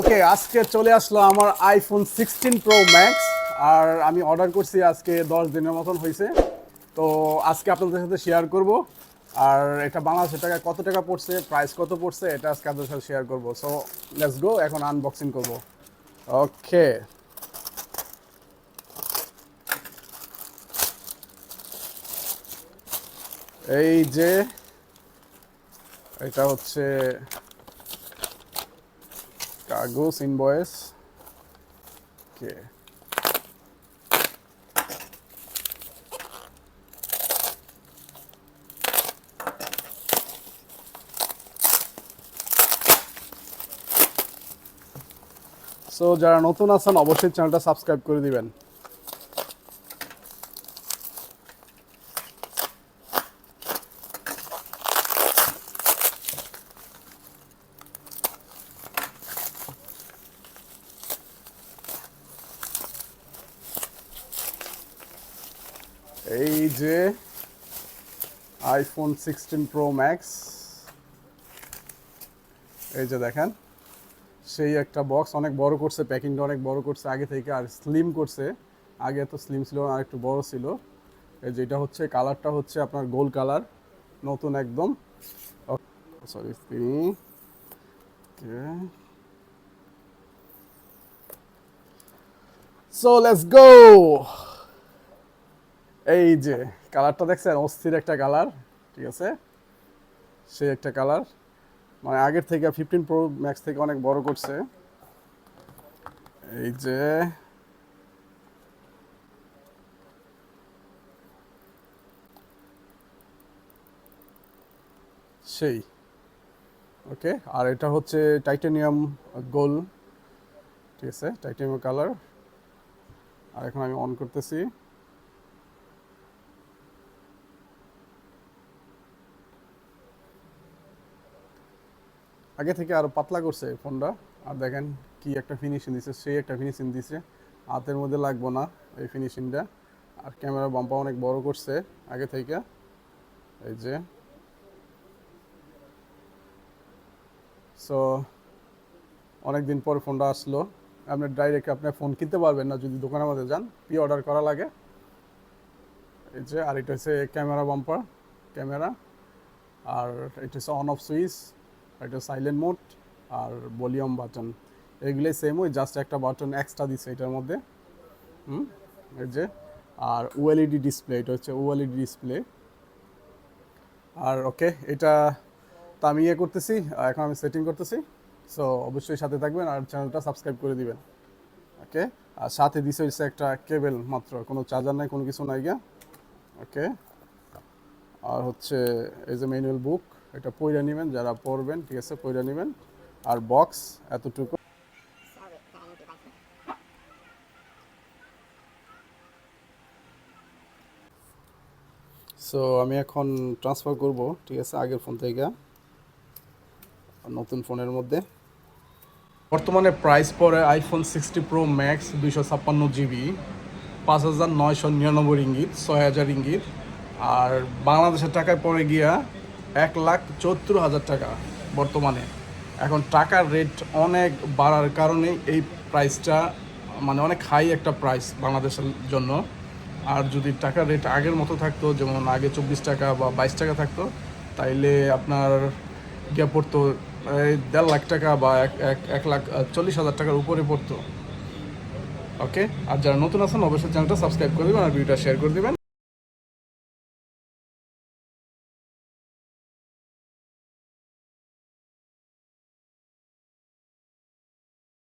ওকে আজকে চলে আসলো আমার আইফোন সিক্সটিন প্রো ম্যাক্স আর আমি অর্ডার করছি আজকে দশ দিনের মতন হয়েছে তো আজকে আপনাদের সাথে শেয়ার করব। আর এটা বাংলাদেশের টাকায় কত টাকা পড়ছে প্রাইস কত পড়ছে, এটা আজকে আপনাদের সাথে শেয়ার করব। সো লেটস গো এখন আনবক্সিং করব। ওকে এই যে, এটা হচ্ছে কাগজ ইনভয়েস কে সো যারা নতুন আছেন অবশ্যই চ্যানেলটা সাবস্ক্রাইব করে দিবেন। এই যে আইফোন সিক্সটিন প্রো ম্যাক্স এই যে দেখেন, সেই একটা বক্স অনেক বড় করছে প্যাকিংটা অনেক বড় করছে, আগে থেকে আর স্লিম করছে। আগে এত স্লিম ছিল আর একটু বড় ছিল। এই যেটা হচ্ছে কালারটা হচ্ছে আপনার গোল কালার নতুন একদম। সরি সো লেটস গো এই যে কালারটা দেখছেন? অস্থির একটা কালার ঠিক আছে? সেই একটা কালার মানে আগের থেকে ফিফটিন প্রো ম্যাক্স থেকে অনেক বড় করছে। এই যে, সেই। ওকে আর এটা হচ্ছে টাইটানিয়াম গোল ঠিক আছে? টাইটানিয়াম কালার আর এখন আমি অন করতেছি। আগে থেকে আরও পাতলা করছে ফোনটা। আর দেখেন কি একটা ফিনিশিং দিছে, সেই একটা ফিনিশিং দিছে। হাতের মধ্যে লাগবো না এই ফিনিশিংটা আর ক্যামেরা বাম্পা অনেক বড় করছে আগে থেকে। এই যে। সো অনেক দিন পর ফোনটা আসলো। আপনি ডাইরেক্ট আপনি ফোন কিনতে পারবেন না যদি দোকানের মধ্যে যান প্রি অর্ডার করা লাগে। এই যে, আর এটা হচ্ছে ক্যামেরা বাম্পার ক্যামেরা আর এটা হচ্ছে অন অফ সুইচ এটা সাইলেন্ট মোড আর ভলিউম বাটন এগুলোই সেম ওই জাস্ট একটা বাটন এক্সট্রা দিচ্ছে এটার মধ্যে। হুম? এই যে, আর ওএলইডি ডিসপ্লে এটা হচ্ছে ওএলইডি ডিসপ্লে আর ওকে এটা তো আমি ইয়ে করতেছি এখন আমি সেটিং করতেছি। সো অবশ্যই সাথে থাকবেন আর চ্যানেলটা সাবস্ক্রাইব করে দিবেন। ওকে আর সাথে দিছে হচ্ছে একটা কেবেল মাত্র, কোনো চার্জার নাই, কোনো কিছু নাই গিয়া। ওকে আর হচ্ছে, এই যে ম্যানুয়াল বুক এটা পইরা নেবেন, যারা পড়বেন ঠিক আছে, পইরা নেবেন। আর বক্স এতটুকু। সো আমি এখন ট্রান্সফার করব, ঠিক আছে, আগের ফোন থেকে নতুন ফোনের মধ্যে। বর্তমানে প্রাইস পড়ে আইফোন সিক্সটি প্রো ম্যাক্স দুইশো ছাপ্পান্ন জিবি পাঁচ হাজার নয়শো নিরানব্বই ইঙ্গিত ছয় হাজার ইঙ্গিত আর বাংলাদেশের টাকায় পড়ে গিয়া এক লাখ চুয়াত্তর হাজার টাকা বর্তমানে। এখন টাকার রেট অনেক বাড়ার কারণে এই প্রাইসটা মানে অনেক হাই একটা প্রাইস বাংলাদেশের জন্য। আর যদি টাকার রেট আগের মতো থাকতো, যেমন আগে চব্বিশ টাকা বা বাইশ টাকা থাকতো, তাইলে আপনার গিয়ে পড়তো দেড় লাখ টাকা বা এক এক লাখ চল্লিশ হাজার টাকার উপরে পড়তো। ওকে আর যারা নতুন আছেন, অবশ্যই চ্যানেলটা সাবস্ক্রাইব করে দেবেন আর ভিডিওটা শেয়ার করে দেবেন।